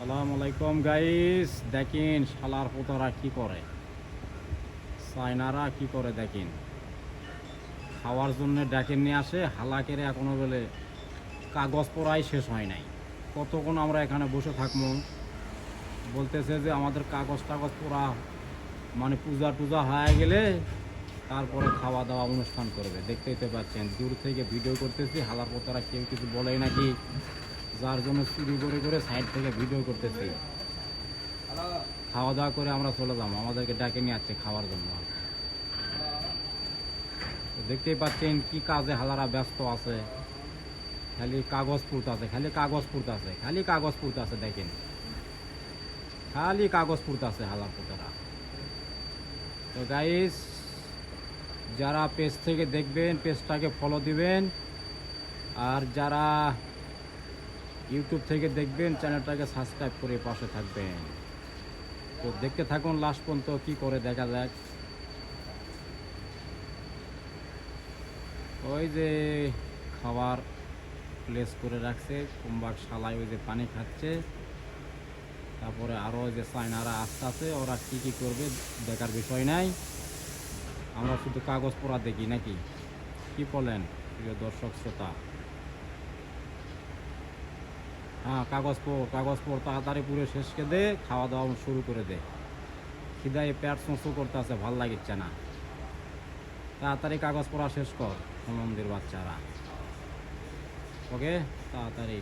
সালাম আলাইকুম গাইস দেখেন শালার পোতারা কি করে? চায়নারা কি করে দেখেন? খাওয়ার জন্য ডেকে নিয়ে আসে, হালাকের এখনও বলে কাগজ পড়াই শেষ হয় নাই। কতক্ষণ আমরা এখানে বসে থাকব? বলতেছে যে আমাদের কাগজ টাগজ পড়া মানে পূজা টুজা হয়ে গেলে তারপরে খাওয়া দাওয়া অনুষ্ঠান করবে। দেখতেই তো পাচ্ছেন, দূর থেকে ভিডিও করতেছি, হালার পোতারা কেউ কিছু বলেই নাকি? যার জন্য চুরি করে করে সাইড থেকে ভিডিও করতেছি। খাওয়া দাওয়া করে আমরা চলে যাব। আমাদেরকে ডাকে নিয়ে আসছে খাওয়ার জন্য। দেখতেই পাচ্ছেন কি কাজে হালারা ব্যস্ত আছে। খালি কাগজ পুড়তাছে খালি কাগজ পুড়তাছে খালি কাগজ পুড়তাছে দেখেন। খালি কাগজ পুড়তাছে হালার পুতারা। তো গাইস যারা পেজ থেকে দেখবেন পেজটাকে ফলো দিবেন। আর যারা ইউটিউব থেকে দেখবেন চ্যানেলটাকে সাবস্ক্রাইব করে পাশে থাকবেন। তো দেখতে থাকুন লাস্ট পর্যন্ত কি করে দেখা যাক। ওই যে খাবার প্লেস করে রাখছে, কুম্বাক শালায় ওই যে পানি খাচ্ছে। তারপরে আরও যে চায়নারা আসতে আছে ওরা কী কী করবে দেখার বিষয় নাই। আমরা শুধু কাগজ পড়া দেখি নাকি? কি বলেন, প্রিয় দর্শক, শ্রোতা হ্যাঁ কাগজ পড়, কাগজ তাড়াতাড়ি পুরো শেষকে দে, খাওয়া দাওয়া শুরু করে দে। খিদায় পেট চোঁচো করতে আছে ভালো লাগিচ্ছে না। তাড়াতাড়ি কাগজ পড়া শেষ কর সুনন্দির বাচ্চারা। ওকে? তাড়াতাড়ি।